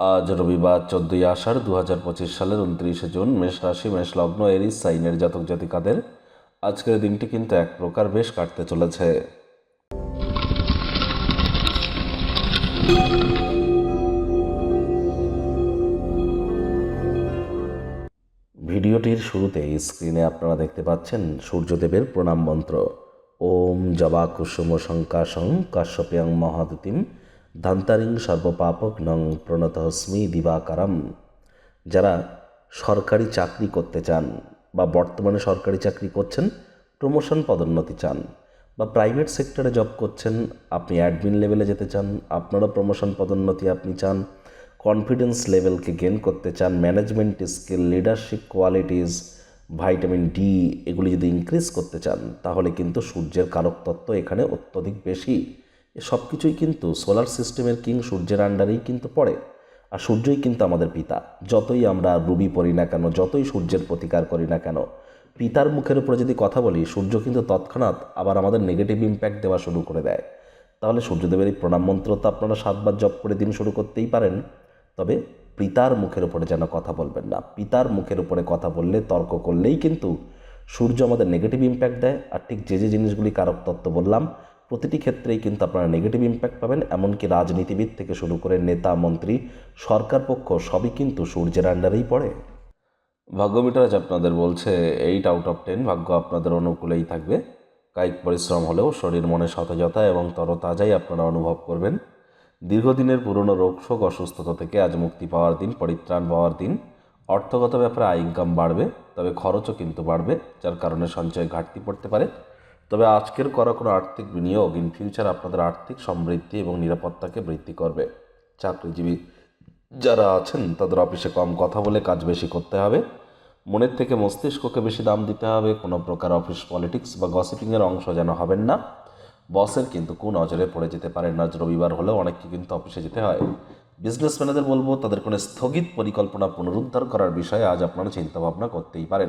আজ রবিবার চোদ্দই আষাঢ় দু হাজার পঁচিশ সালের উনত্রিশে জুন মেষ রাশি, মেষ লগ্ন, এরিস, সাইনের জাতক জাতিকাদের আজকের দিনটি কিন্তু এক প্রকার বেশ কাটতে চলেছে। ভিডিওটির শুরুতেই স্ক্রিনে আপনারা দেখতে পাচ্ছেন সূর্যদেবের প্রণাম মন্ত্র। ওম জবা কুসুম শঙ্কাশং কাশ্যপ্যাং মহাদুতিম ধান্তারিং সর্বপাপক নং প্রণতহস্মি দিবাকারম। যারা সরকারি চাকরি করতে চান বা বর্তমানে সরকারি চাকরি করছেন, প্রমোশন পদোন্নতি চান বা প্রাইভেট সেক্টরে জব করছেন, আপনি অ্যাডমিন লেভেলে যেতে চান, আপনারও প্রমোশন পদোন্নতি আপনি চান কনফিডেন্স লেভেলকে গেন করতে চান management skill leadership qualities vitamin D এগুলি যদি ইনক্রিজ করতে চান, তাহলে কিন্তু সূর্যের কারক তত্ত্ব এখানে অত্যধিক বেশি। সব কিছুই কিন্তু সোলার সিস্টেমের কিং সূর্যের আন্ডারেই কিন্তু পড়ে। আর সূর্যই কিন্তু আমাদের পিতা। যতই আমরা রুবি পড়ি না কেন, যতই সূর্যের প্রতিকার করি না কেন, পিতার মুখের উপরে যদি কথা বলি, সূর্য কিন্তু তৎক্ষণাৎ আবার আমাদের নেগেটিভ ইম্প্যাক্ট দেওয়া শুরু করে দেয়। তাহলে সূর্যদেবের এই প্রণাম মন্ত্র তো আপনারা সাতবার জপ করে দিন শুরু করতেই পারেন। তবে পিতার মুখের উপরে যেন কথা বলবেন না। পিতার মুখের উপরে কথা বললে, তর্ক করলেই কিন্তু সূর্য আমাদের নেগেটিভ ইম্প্যাক্ট দেয়। আর ঠিক যে যে জিনিসগুলি কারক তত্ত্ব বললাম প্রতিটি ক্ষেত্রেই কিন্তু আপনারা নেগেটিভ ইম্প্যাক্ট পাবেন, এমনকি রাজনীতিবিদ থেকে শুরু করে নেতা, মন্ত্রী, সরকার পক্ষ সবই কিন্তু সূর্যের আন্ডারেই পড়ে। ভাগ্যমিটার আজ আপনাদের বলছে এইট আউট অফ টেন ভাগ্য আপনাদের অনুকূলেই থাকবে। কায়িক পরিশ্রম হলেও শরীর, মনে সতেজতা এবং তরতাজাই আপনারা অনুভব করবেন। দীর্ঘদিনের পুরনো রোগ শোক, অসুস্থতা থেকে আজ মুক্তি পাওয়ার দিন, পরিত্রাণ পাওয়ার দিন। অর্থগত ব্যাপারে আয় ইনকাম বাড়বে, তবে খরচও কিন্তু বাড়বে, যার কারণে সঞ্চয় ঘাটতি পড়তে পারে। তবে আজকের করা কোনো আর্থিক বিনিয়োগ ইন ফিউচার আপনাদের আর্থিক সমৃদ্ধি এবং নিরাপত্তাকে বৃদ্ধি করবে। চাকরিজীবী যারা আছেন, তাদের অফিসে কম কথা বলে কাজ বেশি করতে হবে। মনের থেকে মস্তিষ্ককে বেশি দাম দিতে হবে। কোনো প্রকার অফিস পলিটিক্স বা গসিপিংয়ের অংশ যেন হবেন না। বসের কিন্তু কোন নজরে পড়ে যেতে পারেন আজ রবিবার হলেও অনেককে কিন্তু অফিসে যেতে হয়। বিজনেসম্যানেদের বলব, তাদের কোনো স্থগিত পরিকল্পনা পুনরুদ্ধার করার বিষয়ে আজ আপনারা চিন্তাভাবনা করতেই পারেন।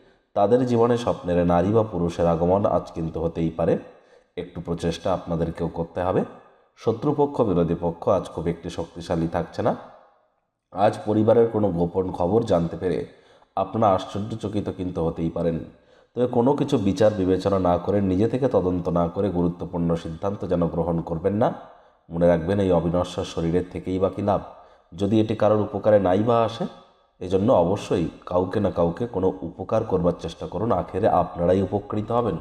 তাদের জীবনে স্বপ্নের নারী বা পুরুষের আগমন আজ কিন্তু হতেই পারে। একটু প্রচেষ্টা আপনাদেরকেও করতে হবে। শত্রুপক্ষ, বিরোধী পক্ষ আজ খুব একটি শক্তিশালী থাকছে না। আজ পরিবারের কোনো গোপন খবর জানতে পেরে আপনারা আশ্চর্যচকিত কিন্তু হতেই পারেন। তবে কোনো কিছু বিচার, বিবেচনা না করে, নিজে থেকে তদন্ত না করে গুরুত্বপূর্ণ সিদ্ধান্ত যেন গ্রহণ করবেন না। মনে রাখবেন, এই অবিনশ্বর শরীরের থেকেই বা কী লাভ? যদি এটি কারোর উপকারে নাই বা আসে এজন্য অবশ্যই কাউকে না কাউকে কোনো উপকার করবার চেষ্টা করুন। আখেরে আপনারাই উপকৃত হবেন।